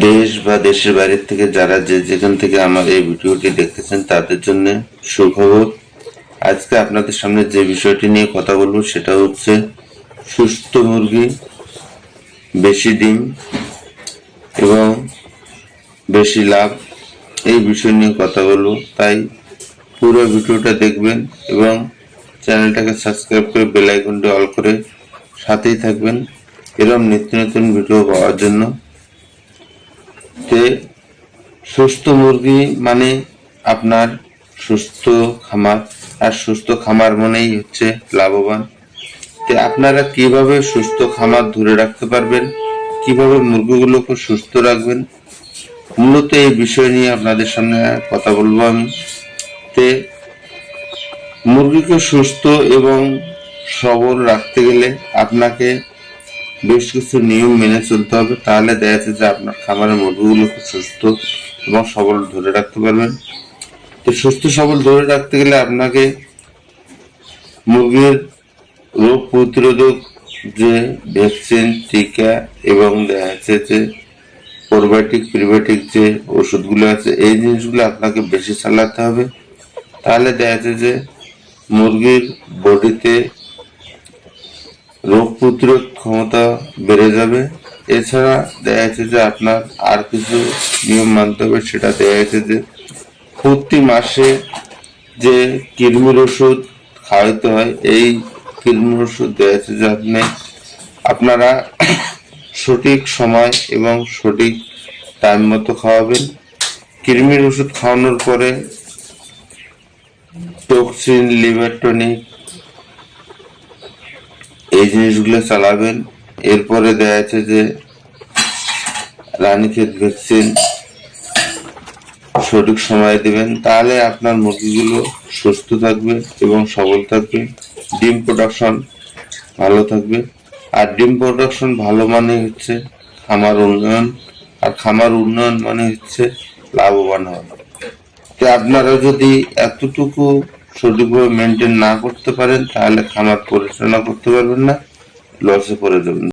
দেশ বা দেশের বাইরের থেকে যারা যে যেখান থেকে আমার এই ভিডিওটি দেখতেছেন, তাদের জন্য সুখবর। আজকে আপনাদের সামনে যে বিষয়টি নিয়ে কথা বলব, সেটা হচ্ছে সুস্থ মুরগি, বেশি ডিম এবং বেশি লাভ। এই বিষয় নিয়ে কথা বলব। তাই পুরো ভিডিওটা দেখবেন এবং চ্যানেলটাকে সাবস্ক্রাইব করে বেল আইকনটি অল করে সাথেই থাকবেন। এরকম নিত্য নতুন ভিডিও পাওয়ার জন্য তে সুস্থ মুরগি মানে আপনার সুস্থ খামার, আর সুস্থ খামার মানেই হচ্ছে লাভবান। তে আপনারা কীভাবে সুস্থ খামার ধরে রাখতে পারবেন? কীভাবে মুরগিগুলোকে সুস্থ রাখবেন? মূলত এই বিষয় নিয়ে আপনাদের সামনে কথা বলব আমি। তে মুরগিকে সুস্থ এবং সবল রাখতে গেলে আপনাকে বেশ কিছু নিয়ম মেনে চলতে হবে। তাহলে দেখা যাচ্ছে যে আপনার খামারের মুরগিগুলো খুব সুস্থ এবং সবল ধরে রাখতে পারবেন। তো সুস্থ, সবল ধরে রাখতে গেলে আপনাকে মুরগির রোগ প্রতিরোধক যে ভ্যাকসিন, টিকা এবং দেখা যাচ্ছে যে প্রোবায়োটিক প্রিবায়োটিক যে ওষুধগুলো আছে, এই জিনিসগুলো আপনাকে বেশি চালাতে হবে। তাহলে দেখা যাচ্ছে যে মুরগির বডিতে রোগ প্রতিরোধ ক্ষমতা বেড়ে যাবে। এছাড়া দেখা যাচ্ছে যে আপনার আর কিছু নিয়ম মানতে হবে, সেটা দেখা যাচ্ছে যে প্রতি মাসে যে কৃমির ওষুধ খাওয়াতে হয়, এই কৃমির ওষুধ দেখা যাচ্ছে যে আপনি, আপনারা সঠিক সময় এবং সঠিক টাইম মতো খাওয়াবেন। কৃমির ওষুধ খাওয়ানোর পরে টক্সিন লিভার টনিক এই জিনিসগুলো চালাবেন। এরপরে দেখা যাচ্ছে যে, রানীক্ষেত ভ্যাকসিন সঠিক সময় দেবেন। তাহলে আপনার মুরগিগুলো সুস্থ থাকবে এবং সবল থাকবে। ডিম প্রোডাকশন ভালো থাকবে। আর ডিম প্রোডাকশন ভালো মানে হচ্ছে খামার উন্নয়ন। আর খামার উন্নয়ন মানে হচ্ছে লাভবান হওয়া। তো আপনারা যদি এতটুকু সঠিকভাবে মেনটেন না করতে পারেন তাহলে খামার পরিচালনা করতে পারবেন না লসে পড়ে যাবেন।